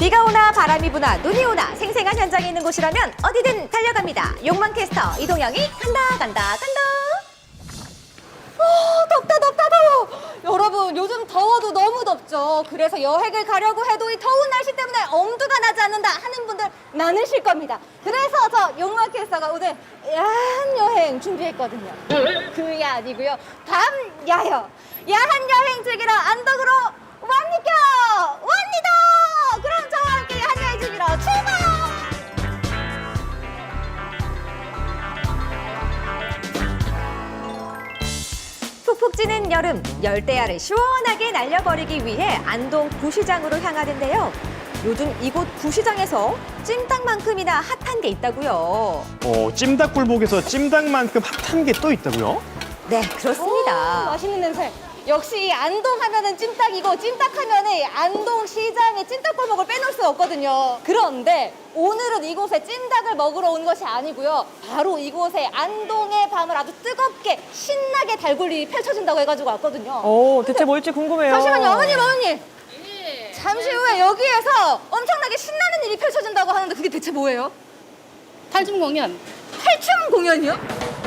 비가 오나 바람이 부나 눈이 오나 생생한 현장에 있는 곳이라면 어디든 달려갑니다. 욕망 캐스터 이동영이 간다 간다 간다. 어, 덥다 덥다 더워. 여러분 요즘 더워도 너무 덥죠. 그래서 여행을 가려고 해도 이 더운 날씨 때문에 엄두가 나지 않는다 하는 분들 많으실 겁니다. 그래서 저 용마캐스터가 오늘 야한 여행 준비했거든요. 그게 아니고요. 밤 야여. 야한 여행 즐기러 안덕으로 왔니까 찌는 여름 열대야를 시원하게 날려버리기 위해 안동 구시장으로 향하는데요. 요즘 이곳 구시장에서 찜닭만큼이나 핫한 게 있다고요. 어, 찜닭 굴복에서 찜닭만큼 핫한 게 또 있다고요? 네, 오, 그렇습니다. 맛있는 냄새. 역시 안동 하면은 찜닭이고 찜닭 하면은 안동 시장의 찜닭 골목을 빼놓을 수 없거든요. 그런데 오늘은 이곳에 찜닭을 먹으러 온 것이 아니고요. 바로 이곳에 안동의 밤을 아주 뜨겁게 신나게 달굴이 펼쳐진다고 해가지고 왔거든요. 오, 대체 뭘지 궁금해요. 잠시만요, 어머님, 어머님. 잠시 후에 여기에서 엄청나게 신나는 일이 펼쳐진다고 하는데 그게 대체 뭐예요? 탈춤 공연. 탈춤 공연이요?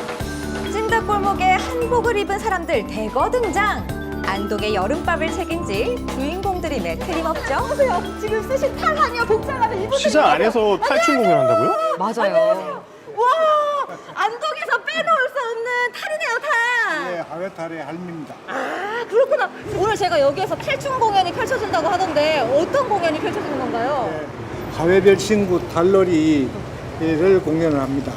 찜닭 골목에 한복을 입은 사람들 대거 등장. 안동의 여름밤을 책임질 주인공들임에 틀림없죠. 보세요. 지금 쓰신 탈하며 복장하는 이분들. 시장 안에서 탈춤 공연한다고요? 맞아요. 와 안동에서 빼놓을 수 없는 탈이네요 탈. 네, 하회탈의 할미입니다. 아 그렇구나. 오늘 제가 여기에서 탈춤 공연이 펼쳐진다고 하던데 어떤 공연이 펼쳐지는 건가요? 하회별 신구 탈놀이를 공연을 합니다.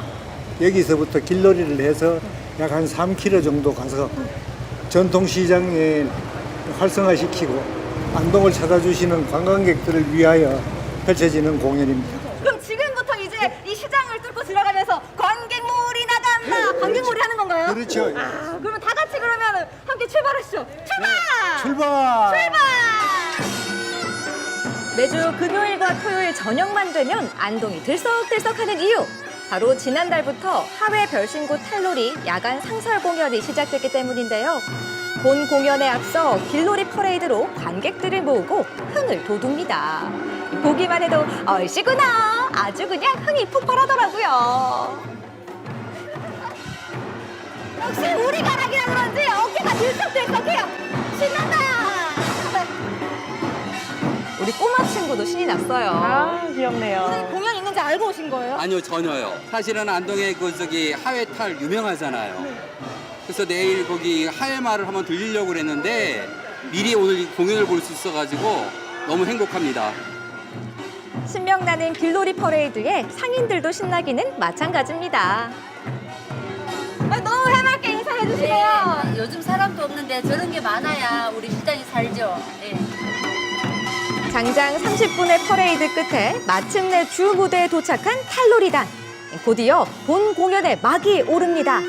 여기서부터 길놀이를 해서 약 한 3km 정도 가서 전통시장에 활성화시키고 안동을 찾아주시는 관광객들을 위하여 펼쳐지는 공연입니다. 그럼 지금부터 이제 이 시장을 뚫고 들어가면서 관객물이 나간다. 관객물이 하는 건가요? 그렇죠. 아 그러면 다 같이 그러면 함께 출발하시죠. 출발. 출발! 매주 금요일과 토요일 저녁만 되면 안동이 들썩들썩하는 이유. 바로 지난달부터 하회 별신구 탈놀이 야간 상설 공연이 시작됐기 때문인데요. 본 공연에 앞서 길놀이 퍼레이드로 관객들을 모으고 흥을 돋웁니다. 보기만 해도 얼씨구나 아주 그냥 흥이 폭발하더라고요. 역시 우리 가락이라 그런지 어깨가 들썩들썩해요. 신난다. 우리 꼬마 친구도 신이 났어요. 아, 귀엽네요. 있는지 알고 오신 거예요? 아니요 전혀요. 사실은 안동에 그 저기 하회탈 유명하잖아요. 그래서 내일 거기 하회마을 한번 들리려고 그랬는데 미리 오늘 이 공연을 볼 수 있어가지고 너무 행복합니다. 신명나는 길놀이 퍼레이드에 상인들도 신나기는 마찬가지입니다. 아, 너무 해맑게 인사해 주시네요. 네, 요즘 사람도 없는데 저런 게 많아야 우리 시장이 살죠. 네. 장장 30분의 퍼레이드 끝에 마침내 주 무대에 도착한 탈놀이단. 곧이어 본 공연의 막이 오릅니다.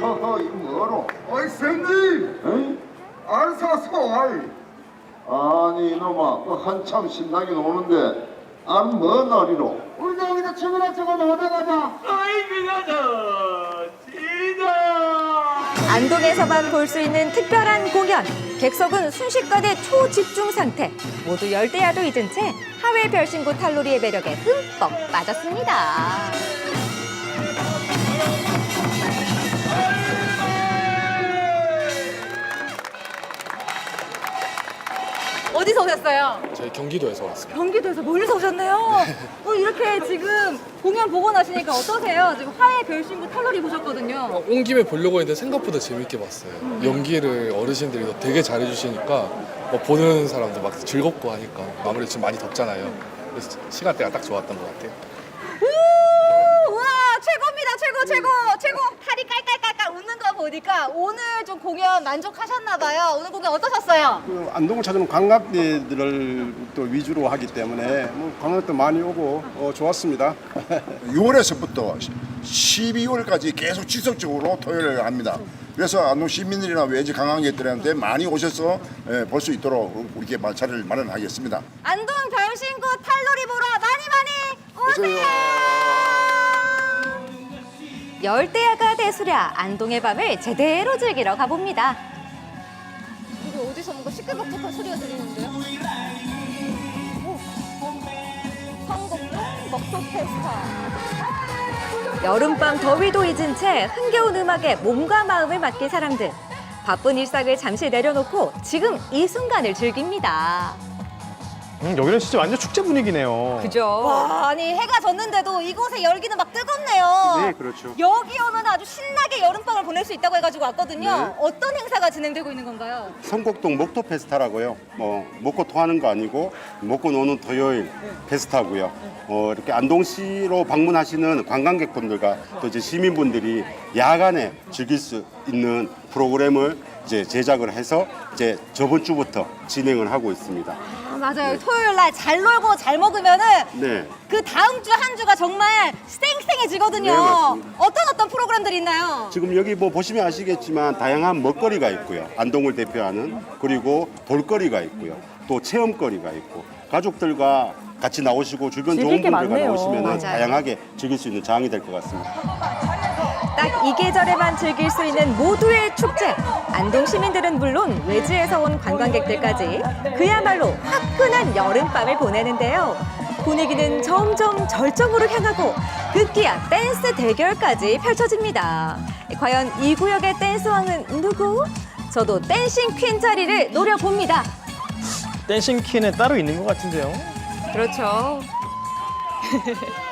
허허 이거 뭐하노? 어이 생님! 응? 알 아니 이놈아 그 한참 신나게 노는데 안먼 어리로 우리 여기다 춤이나 저거 노래가자 안동에서만 볼 수 있는 특별한 공연. 객석은 순식간에 초집중 상태. 모두 열대야도 잊은 채 하회 별신구 탈놀이의 매력에 흠뻑 빠졌습니다. 오셨어요? 저희 경기도에서 왔습니다. 경기도에서 멀리서 오셨네요. 어, 이렇게 지금 공연 보고 나시니까 어떠세요? 지금 화해 별신구 탈놀이 보셨거든요. 어, 온 김에 보려고 했는데 생각보다 재밌게 봤어요. 연기를 어르신들이 되게 잘해주시니까 뭐 보는 사람도 막 즐겁고 하니까 아무래도 지금 많이 덥잖아요. 그래서 시간대가 딱 좋았던 것 같아요. 우! 우와 최고입니다 최고 최고 최고 웃는 거 보니까 오늘 좀 공연 만족하셨나 봐요. 오늘 공연 어떠셨어요? 그 안동을 찾아오는 관광객들을 또 위주로 하기 때문에 뭐 관광객도 많이 오고 어, 좋았습니다. 6월에서부터 12월까지 계속 지속적으로 토요일에 합니다. 그래서 안동 시민들이나 외지 관광객들한테 많이 오셔서 예, 볼수 있도록 이렇게 자리를 마련하겠습니다. 안동 별신구 탈놀이 보러 많이 많이 오세요. 열대야가 대수랴 안동의 밤을 제대로 즐기러 가봅니다. 이게 어디서 뭔가 식 시끌벅적한 소리가 들리는데요? 오. 성곡동 먹소 페스타. 여름밤 더위도 잊은 채 흥겨운 음악에 몸과 마음을 맡긴 사람들. 바쁜 일상을 잠시 내려놓고 지금 이 순간을 즐깁니다. 음, 여기는 진짜 완전 축제 분위기네요. 그죠? 와, 아니 해가 졌는데도 이곳의 열기는 막 뜨겁네요. 네, 그렇죠. 여기 오면 아주 신나게 여름밤을 보낼 수 있다고 해가지고 왔거든요. 어떤 행사가 진행되고 있는 건가요? 성곡동 목토 페스타라고요. 뭐 먹고 토하는 거 아니고 먹고 노는 토요일 페스타고요. 어, 이렇게 안동시로 방문하시는 관광객분들과 또 이제 시민분들이 야간에 즐길 수 있는 프로그램을 이제 제작을 해서 이제 저번 주부터 진행을 하고 있습니다. 아, 맞아요. 토요일 날 잘 놀고 잘 먹으면은 네. 그 다음 주 한 주가 정말 쌩쌩해지거든요. 네, 맞습니다. 어떤 어떤 프로그램들이 있나요? 지금 여기 뭐 보시면 아시겠지만 다양한 먹거리가 있고요. 안동을 대표하는 그리고 볼거리가 있고요. 또 체험거리가 있고 가족들과 같이 나오시고 주변 즐길 좋은 게 분들과 많네요. 나오시면 맞아요. 다양하게 즐길 수 있는 장이 될 것 같습니다. 딱 이 계절에만 즐길 수 있는 모두의 축제. 안동 시민들은 물론 외지에서 온 관광객들까지 그야말로 화끈한 여름밤을 보내는데요. 분위기는 점점 절정으로 향하고 급기야 댄스 대결까지 펼쳐집니다. 과연 이 구역의 댄스왕은 누구? 저도 댄싱 퀸 자리를 노려봅니다. 댄싱 키는 따로 있는 것 같은데요. 그렇죠.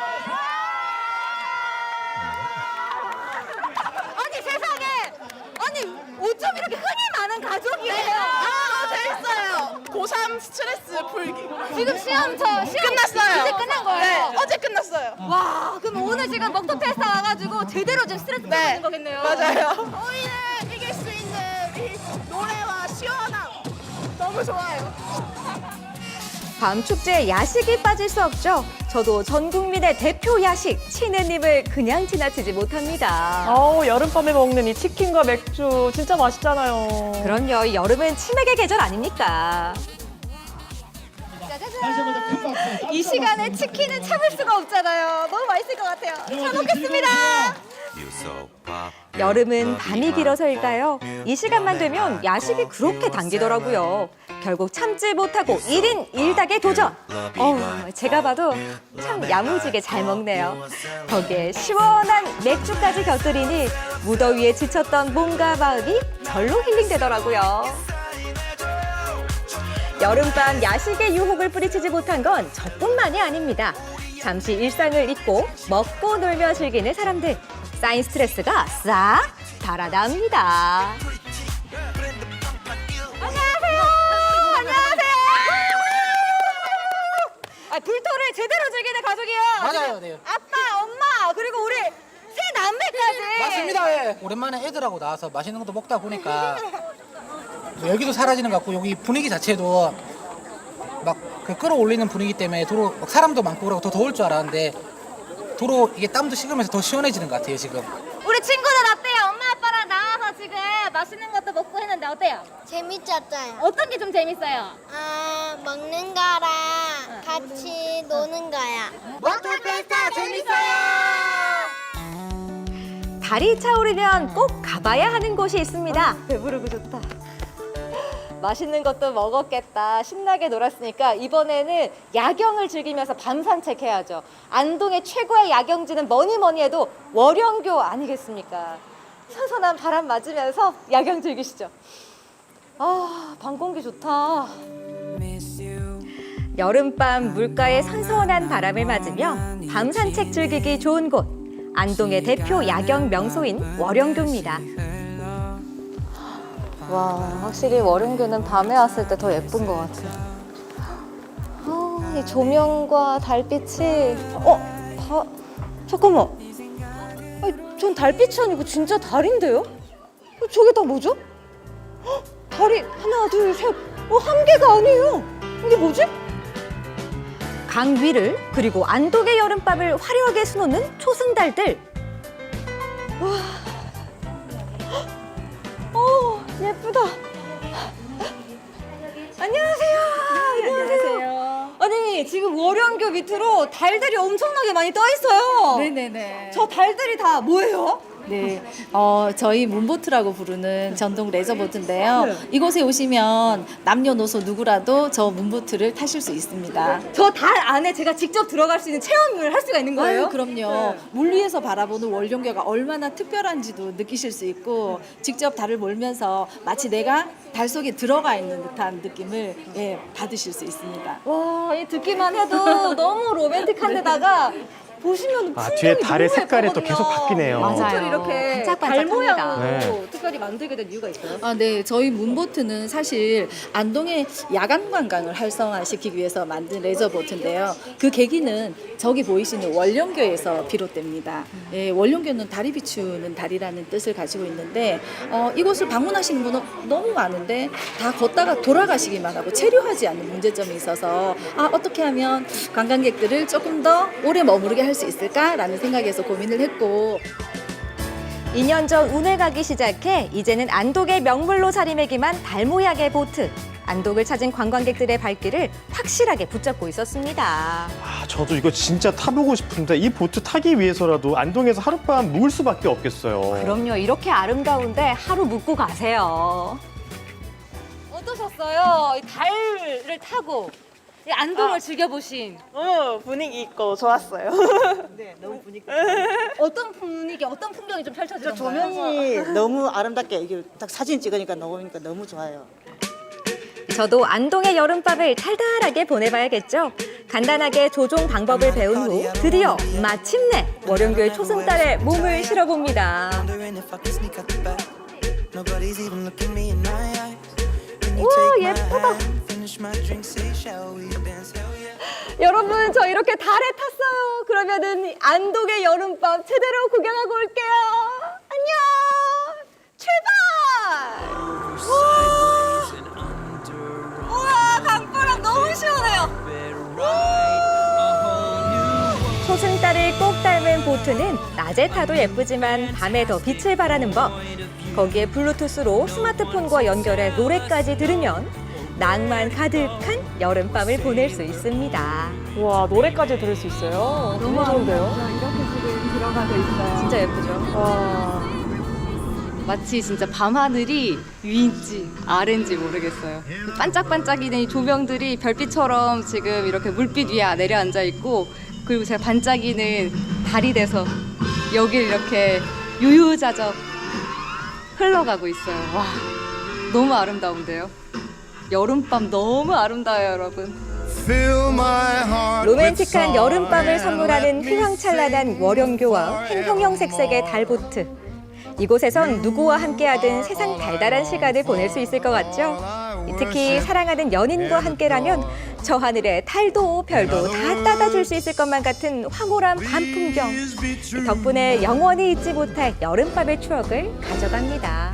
아니 세상에 아니 어쩜 이렇게 흔히 많은 가족이에요? 아 재밌어요. 고3 스트레스 풀기. 지금 시험 저 시험 끝났어요. 이제 끝난 거예요? 네, 어제 끝났어요. 와 그럼 오늘 지금 먹토 페스타 와가지고 제대로 지금 스트레스 풀리는 거겠네요. 맞아요. 저희는 이길 수 있는 이 노래와 시원함 너무 좋아요. 밤 축제에 야식이 빠질 수 없죠. 저도 전 국민의 대표 야식 치느님을 그냥 지나치지 못합니다. 어우, 여름밤에 먹는 이 치킨과 맥주 진짜 맛있잖아요. 그럼요. 이 여름은 치맥의 계절 아닙니까? 짜자잔. 이 시간에 치킨은 참을 수가 없잖아요. 너무 맛있을 것 같아요. 잘 먹겠습니다. 여름은 밤이 길어서일까요? 이 시간만 되면 야식이 그렇게 당기더라고요. 결국 참지 못하고 1인 1닭에 도전. 어우, 제가 봐도 참 야무지게 잘 먹네요. 거기에 시원한 맥주까지 곁들이니 무더위에 지쳤던 몸과 마음이 절로 힐링되더라고요. 여름밤 야식의 유혹을 뿌리치지 못한 건 저뿐만이 아닙니다. 잠시 일상을 잊고 먹고 놀며 즐기는 사람들. 쌓인 스트레스가 싹 달아납니다. 안녕하세요. 안녕하세요. 아, 불토를 제대로 즐기는 가족이에요. 맞아요, 네. 아빠, 엄마, 그리고 우리 새 남매까지. 맞습니다. 예. 오랜만에 애들하고 나와서 맛있는 것도 먹다 보니까 여기도 사라지는 것 같고 여기 분위기 자체도 막그 끌어올리는 분위기 때문에 도로 막 사람도 많고 그러고 더 더울 줄 알았는데 도로 이게 땀도 식으면서 더 시원해지는 것 같아요 지금. 우리 친구들 어때요? 엄마, 아빠랑 나와서 지금 맛있는 것도 먹고 했는데 어때요? 재밌었어요. 어떤 게 좀 재밌어요? 아, 먹는 거랑 같이 노는 거야. 먹토 페스타 재밌어요. 달이 차오르면 꼭 가봐야 하는 곳이 있습니다. 배부르고 좋다. 맛있는 것도 먹었겠다. 신나게 놀았으니까 이번에는 야경을 즐기면서 밤 산책해야죠. 안동의 최고의 야경지는 뭐니 뭐니 해도 월영교 아니겠습니까? 선선한 바람 맞으면서 야경 즐기시죠. 아, 밤 공기 좋다. 여름밤 물가의 선선한 바람을 맞으며 밤 산책 즐기기 좋은 곳. 안동의 대표 야경 명소인 월영교입니다. 와, 확실히 월영교는 밤에 왔을 때 더 예쁜 것 같아요. 아, 이 조명과 달빛이 어, 다 잠깐만. 아니, 전 달빛이 아니고 진짜 달인데요? 어, 저게 다 뭐죠? 헉, 달이 하나, 둘, 셋. 어, 한 개가 아니에요. 이게 뭐지? 강 위를 그리고 안동의 여름밤을 화려하게 수놓는 초승달들. 와, 예쁘다. 안녕하세요. 안녕하세요. 아니 지금 월영교 밑으로 달들이 엄청나게 많이 떠 있어요. 네네네. 저 달들이 다 뭐예요? 네, 어, 저희 문보트라고 부르는 전동 레저보트인데요. 이곳에 오시면 남녀노소 누구라도 저 문보트를 타실 수 있습니다. 저 달 안에 제가 직접 들어갈 수 있는 체험을 할 수가 있는 거예요? 아유, 그럼요. 물 위에서 바라보는 월룡교가 얼마나 특별한지도 느끼실 수 있고 직접 달을 몰면서 마치 내가 달 속에 들어가 있는 듯한 느낌을 예, 받으실 수 있습니다. 와, 이 듣기만 해도 너무 로맨틱한데다가 보시면 아, 뒤에 달의 색깔이 또. 계속 바뀌네요. 문보트를 이렇게 달 반짝반짝합니다. 모양으로 네. 특별히 만들게 된 이유가 있어요? 아, 네. 저희 문보트는 사실 안동의 야간 관광을 활성화시키기 위해서 만든 레저 보트인데요. 그 계기는 저기 보이시는 원룡교에서 비롯됩니다. 예, 원룡교는 달이 비추는 달이라는 뜻을 가지고 있는데 어, 이곳을 방문하시는 분은 너무 많은데 다 걷다가 돌아가시기만 하고 체류하지 않는 문제점이 있어서 아, 어떻게 하면 관광객들을 조금 더 오래 머무르게 할수 있을까라는 생각에서 고민을 했고 2년 전 운해 가기 시작해 이제는 안독의 명물로 자리매김한 달 모양의 보트. 안독을 찾은 관광객들의 발길을 확실하게 붙잡고 있었습니다. 아, 저도 이거 진짜 타보고 싶은데 이 보트 타기 위해서라도 안동에서 하룻밤 묵을 수밖에 없겠어요. 그럼요, 이렇게 아름다운데 하루 묵고 가세요. 어떠셨어요? 이 달을 타고 이 안동을 즐겨보신 너무 분위기 있고 좋았어요. 네, 너무 분위기. 어떤 분위기, 어떤 풍경이 좀 펼쳐지던가요? 조명이 너무 아름답게 이게 딱 사진 찍으니까 나오니까 너무 좋아요. 저도 안동의 여름밤을 달달하게 보내봐야겠죠. 간단하게 조종 방법을 배운 후 드디어 마침내 월영교의 초승달에 몸을 실어봅니다. 우와 예쁘다. 여러분 저 이렇게 달에 탔어요. 그러면은 안동의 여름밤 제대로 구경하고 올게요. 안녕. 출발. 우와, 우와 강바람 너무 시원해요. 초승달을 꼭 닮은 보트는 낮에 타도 예쁘지만 밤에 더 빛을 발하는 법. 거기에 블루투스로 스마트폰과 연결해 노래까지 들으면 낭만 가득한 여름밤을 보낼 수 있습니다. 와 노래까지 들을 수 있어요. 너무 좋은데요? 이렇게 지금 들어가고 있어요. 진짜 예쁘죠? 와. 마치 진짜 밤하늘이 위인지 아래인지 모르겠어요. 반짝반짝이는 이 조명들이 별빛처럼 지금 이렇게 물빛 위에 내려앉아 있고 그리고 제가 반짝이는 달이 돼서 여기를 이렇게 유유자적 흘러가고 있어요. 와, 너무 아름다운데요? 여름밤 너무 아름다워요, 여러분. 로맨틱한 여름밤을 선물하는 휘황찬란한 월영교와 횡평형 색색의 달보트. 이곳에선 누구와 함께하든 세상 달달한 시간을 보낼 수 있을 것 같죠? 특히 사랑하는 연인과 함께라면 저 하늘에 달도 별도 다 따다 줄 수 있을 것만 같은 황홀한 밤 풍경. 덕분에 영원히 잊지 못할 여름밤의 추억을 가져갑니다.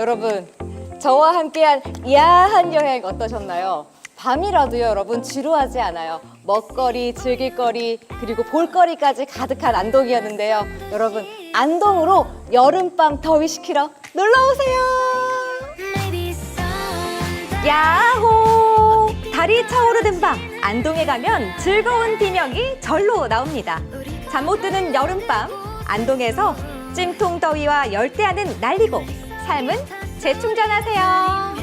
여러분, 저와 함께한 야한 여행 어떠셨나요? 밤이라도요, 여러분, 지루하지 않아요. 먹거리, 즐길거리, 그리고 볼거리까지 가득한 안동이었는데요. 여러분, 안동으로 여름밤 더위시키러 놀러오세요! 야호! 달이 차오르는 밤, 안동에 가면 즐거운 비명이 절로 나옵니다. 잠 못 드는 여름밤, 안동에서 찜통 더위와 열대야는 날리고 삶은 재충전하세요.